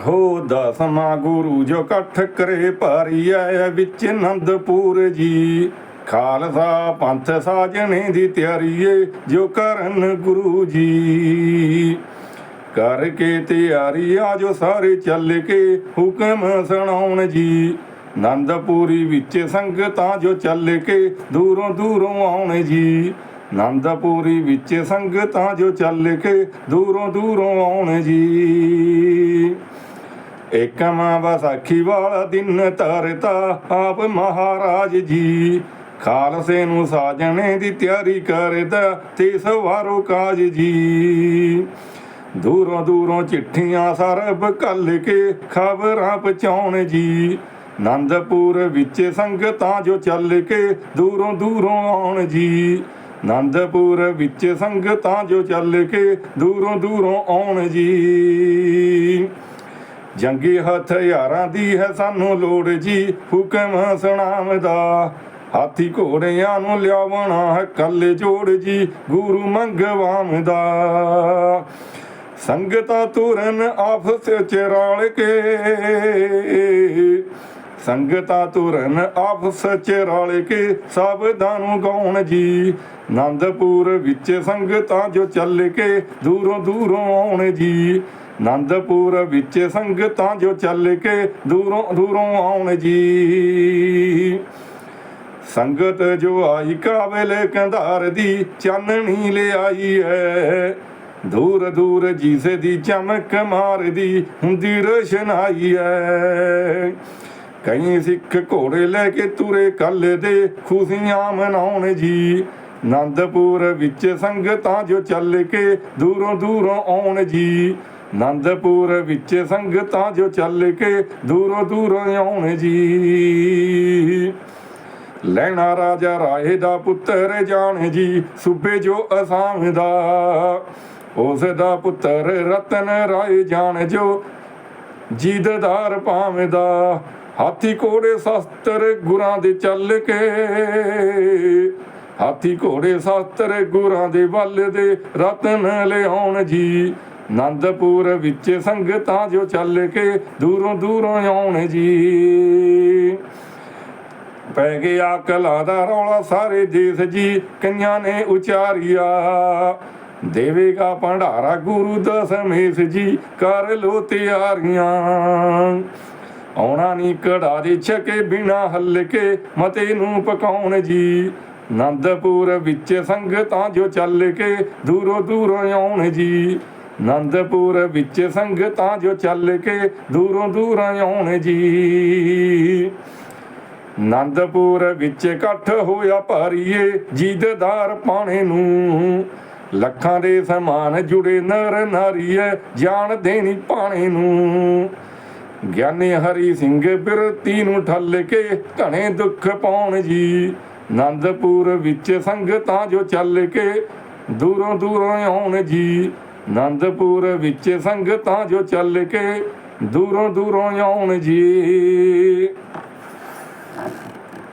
ਹੋ ਦਸਮਾ ਗੁਰੂ ਜੋ ਇਕੱਠ ਕਰੇ ਭਾਰੀ ਵਿੱਚ ਆਨੰਦਪੁਰ ਜੀ। ਖਾਲਸਾ ਪੰਥ ਸਾਜਣੇ ਦੀ ਤਿਆਰੀ ਜੋ ਕਰਨ ਗੁਰੂ ਜੀ। ਕਰਕੇ ਤਿਆਰੀ ਆ ਜੋ ਸਾਰੇ ਚੱਲ ਕੇ ਹੁਕਮ ਸੁਣਾਉਣ ਜੀ। ਆਨੰਦਪੁਰੀ ਵਿੱਚ ਸੰਗਤਾਂ ਜੋ ਚੱਲ ਕੇ ਦੂਰੋਂ ਦੂਰੋਂ ਆਉਣ ਜੀ। ਆਨੰਦਪੁਰੀ ਵਿੱਚ ਸੰਗਤਾਂ ਜੋ ਚੱਲ ਕੇ ਦੂਰੋਂ ਦੂਰੋਂ ਆਉਣ ਜੀ। ਏਕਮਾ ਵਸਾਖੀ ਵਾਲਾ ਦਿਨ ਤਰਤਾ ਆਪ ਮਹਾਰਾਜ ਜੀ। ਖਾਲਸੇ ਨੂੰ ਸਾਜਣੇ ਦੀ ਤਿਆਰੀ ਕਰਦਾ ਤੇ ਸਵਾਰੋ ਕਾਜ ਜੀ। ਦੂਰੋਂ ਦੂਰੋਂ ਚਿੱਠੀਆਂ ਸਰਬ ਕੱਲ ਕੇ ਖਬਰਾਂ ਪਹੁੰਚਾਉਣ ਜੀ। ਆਨੰਦਪੁਰ ਵਿੱਚ ਸੰਗਤਾਂ ਜੋ ਚੱਲ ਕੇ ਦੂਰੋਂ ਦੂਰੋਂ ਆਉਣ ਜੀ। ਆਨੰਦਪੁਰ ਵਿੱਚ ਸੰਗਤਾਂ ਜੋ ਚੱਲ ਕੇ ਦੂਰੋਂ ਦੂਰੋਂ ਆਉਣ ਜੀ। ਜੰਗੀ ਹਥਿਆਰਾਂ ਦੀ ਹੈ ਸਾਨੂੰ ਲੋੜ ਜੀ, ਹੁਕਮ ਸੁਣਾਵਦਾ। ਹਾਥੀ ਘੋੜਿਆਂ ਨੂੰ ਲਿਆਵਣਾ ਹੈ ਕੱਲ ਜੋੜ ਜੀ, ਗੁਰੂ ਮੰਗਵਾਵਦਾ ਸੰਗਤਾਂ ਤੁਰਨ ਆਪਸ ਚ ਰਲ ਕੇ ਸੰਗਤਾਂ ਤੁਰਨ ਆਪਸ ਚ ਰਲ ਕੇ ਸਬਦਾਂ ਨੂੰ ਗਾਉਣ ਜੀ। ਆਨੰਦਪੁਰ ਵਿੱਚ ਸੰਗਤਾਂ ਜੋ ਚੱਲ ਕੇ ਦੂਰੋਂ ਦੂਰੋਂ ਆਉਣ ਜੀ। ਆਨੰਦਪੁਰ ਵਿੱਚ ਸੰਗਤਾਂ ਜੋ ਚੱਲ ਕੇ ਦੂਰੋਂ ਦੂਰੋਂ ਆਉਣ ਜੀ। ਸੰਗਤ ਜੋ ਆਈ ਕਾਬਲ ਕੰਧਾਰ ਦੀ ਚਾਨਣੀ ਲਿਆਈ ਹੈ ਦੂਰ ਦੂਰ ਜਿਸ ਦੀ ਚਮਕ ਮਾਰਦੀ ਹੁੰਦੀ ਰੋਸ਼ਨਾਈ ਹੈ ਕਈ ਸਿੱਖ ਘੋੜੇ ਲੈ ਕੇ ਤੁਰੇ ਕੱਲ ਦੇ ਖੁਸ਼ੀਆਂ ਮਨਾਉਣ ਜੀ। ਆਨੰਦਪੁਰ ਵਿੱਚ ਸੰਗਤਾਂ ਜੋ ਚੱਲ ਕੇ ਦੂਰੋਂ ਦੂਰੋਂ ਆਉਣ ਜੀ। ਆਨੰਦਪੁਰ ਵਿੱਚ ਸੰਗਤਾਂ ਜੋ ਚੱਲ ਕੇ ਦੂਰੋਂ ਦੂਰੋਂ ਆਉਣ ਜੀ। ਲੈਣਾ ਰਾਜਾ ਰਾਏ ਦਾ ਪੁੱਤਰ ਜਾਣ ਜੀ, ਸੂਬੇ ਜੋ ਅਸਾਮ ਦਾ। ਉਸ ਦਾ ਪੁੱਤਰ ਰਤਨ ਰਾਏ ਜਾਣ ਜੋ ਜੀਦਦਾਰ ਭਾਵਦਾ ਹਾਥੀ ਘੋੜੇ ਸ਼ਸਤਰ ਗੁਰਾਂ ਦੇ ਚੱਲ ਕੇ। ਹਾਥੀ ਘੋੜੇ ਸ਼ਸਤਰ ਗੁਰਾਂ ਦੇ ਵੱਲ ਦੇ ਰਤਨ ਲਿਆਉਣ ਜੀ। ਆਨੰਦਪੁਰ ਵਿੱਚ ਸੰਗਤਾਂ ਜੋ ਚੱਲ ਕੇ ਦੂਰੋਂ ਦੂਰੋਂ ਆਉਣ ਜੀ। ਪੈ ਗਿਆ ਕਲਾ ਦਾ ਰੌਲਾ ਸਾਰੇ ਦੇਸ਼ ਜੀ, ਕਈਆਂ ਨੇ ਉਚਾਰਿਆ। ਦੇਵੇਗਾ ਭੰਡਾਰਾ ਗੁਰੂ ਦਸਮੇਸ਼ ਜੀ, ਕਰ ਲੋ ਤਿਆਰੀਆਂ। ਆਉਣਾ ਨਹੀਂ ਕੜਾ ਦੇ ਛਕੇ ਬਿਨਾ ਹੱਲ ਕੇ ਮਤੇ ਨੂੰ ਪਕਾਉਣ ਜੀ। ਆਨੰਦਪੁਰ ਵਿੱਚ ਸੰਗਤਾਂ ਜੋ ਚੱਲ ਕੇ ਦੂਰੋਂ ਦੂਰੋਂ ਆਉਣ ਜੀ। ਆਨੰਦਪੁਰ ਵਿੱਚ ਸੰਗਤਾਂ ਜੋ ਚੱਲ ਕੇ ਦੂਰੋਂ ਦੂਰੋਂ ਆਉਣ ਜੀ। ਨੰਦਪੁਰ ਵਿੱਚ ਇਕੱਠ ਹੋਇਆ ਭਾਰੀਏ ਜੀਦਦਾਰ ਪਾਣੇ ਨੂੰ। ਲੱਖਾਂ ਦੇ ਸਮਾਨ ਜੁੜੇ ਨਰ ਨਾਰੀਏ ਜਾਣ ਦੇਣੀ ਪਾਣੇ ਨੂੰ। ਗਿਆਨੀ ਹਰੀ ਸਿੰਘ ਬਿਰਤੀ ਨੂੰ ਠੱਲ ਕੇ ਘਣੇ ਦੁੱਖ ਪਾਉਣ ਜੀ। ਆਨੰਦਪੁਰ ਵਿੱਚ ਸੰਗਤਾਂ ਜੋ ਚੱਲ ਕੇ ਦੂਰੋਂ ਦੂਰੋਂ ਆਉਣ ਜੀ। ਆਨੰਦਪੁਰ ਵਿੱਚ ਸੰਗਤਾਂ ਜੋ ਚੱਲ ਕੇ ਦੂਰੋਂ ਦੂਰੋਂ ਆਉਣ ਜੀ।